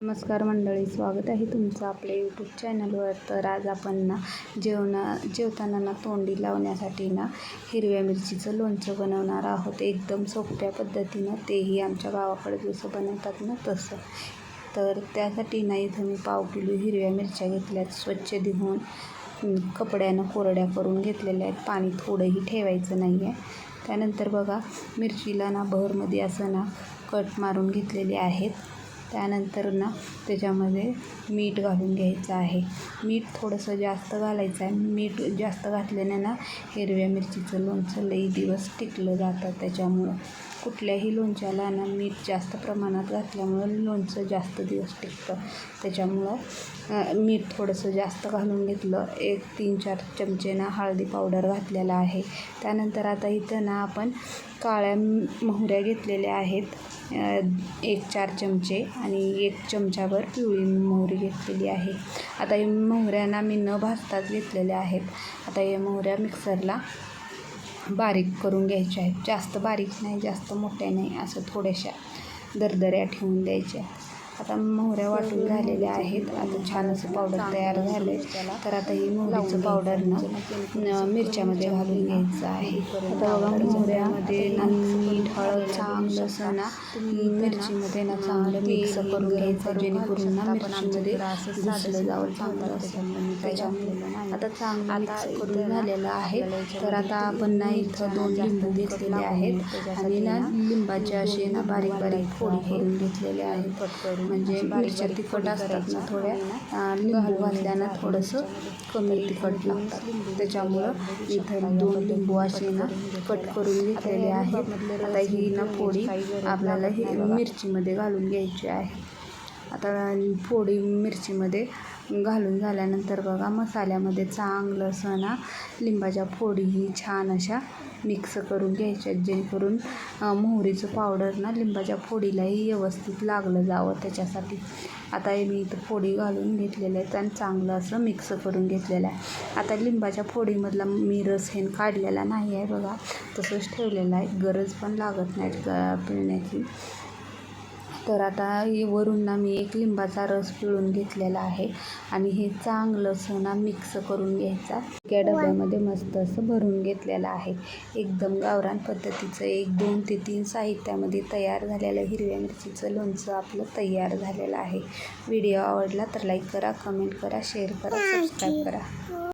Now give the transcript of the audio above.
नमस्कार मंडळी स्वागत आहे तुमचं आपल्या यूट्यूब चॅनलवर तर आज आपण ना जेवणा जेवताना ना तोंडी लावण्यासाठी ना हिरव्या मिरचीचं लोणचं बनवणार आहोत. एकदम सोप्या पद्धतीनं तेही आमच्या गावाकडे जसं बनवतात ना तसं. तर त्यासाठी ना इथं मी पाव किलो हिरव्या मिरच्या घेतल्यात. स्वच्छ धुवून कपड्यानं कोरड्या करून घेतलेल्या आहेत. पाणी थोडंही ठेवायचं नाही आहे त्यानंतर बघा मिरचीला ना बहरमध्ये असं ना कट मारून घेतलेले आहेत. त्यानंतर ना त्याच्यामध्ये मीठ घालून घ्यायचं आहे. मीठ थोडंसं जास्त घालायचं आहे. मीठ जास्त घातल्याने ना हिरव्या मिरचीचं लोणचं लई दिवस टिकलं जातं त्याच्यामुळं. कुठल्याही लोणच्याला ना मीठ जास्त प्रमाणात घातल्यामुळं लोणचं जास्त दिवस टिकतं. त्याच्यामुळं मीठ थोडंसं जास्त घालून घेतलं. एक तीन चार चमचे ना हळदी पावडर घातलेला आहे. त्यानंतर आता इथं ना आपण काळ्या मोहऱ्या घेतलेल्या आहेत. एक चार चमचे आणि एक चमचाभर पिवळी मोहरी घेतलेली आहे. आता या मोहऱ्यांना मी न भाजताच घेतलेल्या आहेत. आता या मोहऱ्या मिक्सरला बारीक करून घ्यायच्या आहेत. जास्त बारीक नाही जास्त मोठ्या नाही असं थोड्याशा दरदऱ्या ठेवून द्यायच्या आता मोहऱ्या वाटून झालेल्या आहेत. आता छान असं पावडर तयार झाले तर आता ही मोहरीचं पावडर ना मिरच्यामध्ये घालून घ्यायचं आहे. आता बघा मोहऱ्यामध्ये असं ना मिरचीमध्ये ना चांगलं मिक्स करून घ्यायचं जेणेकरून ना मिरचीमध्ये घुसलं जावं चांगलं असं त्याच्यामुळे आता चांगलं मिक्स करून झालेलं आहे. तर आता आपण ना इथं दोन लिंबू घेतलेले आहेत आणि ना लिंबाचे असे ना बारीक बारीक फोडी करून घेतलेले आहेत. म्हणजे मिरच्या तिखट असतात ना थोड्या लिंबू घातल्यानं थोडंसं कमी तिखट लागतात त्याच्यामुळं इथं दोन लिंबू असे ना कट करून घेतलेले आहेत. आता ही ना फोडी आपल्याला ही मिरचीमध्ये घालून घ्यायची आहे. आता फोडी मिरचीमध्ये घालून झाल्यानंतर बघा मसाल्यामध्ये चांगलं असं ना लिंबाच्या फोडीही छान अशा मिक्स करून घ्यायच्या जेणेकरून मोहरीचं पावडर ना लिंबाच्या फोडीलाही व्यवस्थित लागलं जावं त्याच्यासाठी. आता हे मी इथं फोडी घालून घेतलेलं आहे आणि चांगलं असं मिक्स करून घेतलेलं आहे. आता लिंबाच्या फोडीमधला मी रस हे काढलेला नाही आहे बघा तसंच ठेवलेलं आहे. गरज पण लागत नाही पिण्याची पिळण्याची. तर आता हे वरून ना मी एक लिंबाचा रस पिळून घेतलेला आहे आणि हे चांगलं असं ना मिक्स करून घ्यायचा. एका डब्यामध्ये मस्त असं भरून घेतलेलं आहे. एकदम गावरान पद्धतीचं एक दोन ते तीन साहित्यामध्ये तयार झालेलं हिरव्या मिरचीचं लोणचं आपलं तयार झालेलं आहे. व्हिडिओ आवडला तर लाईक करा कमेंट करा शेअर करा सबस्क्राईब करा.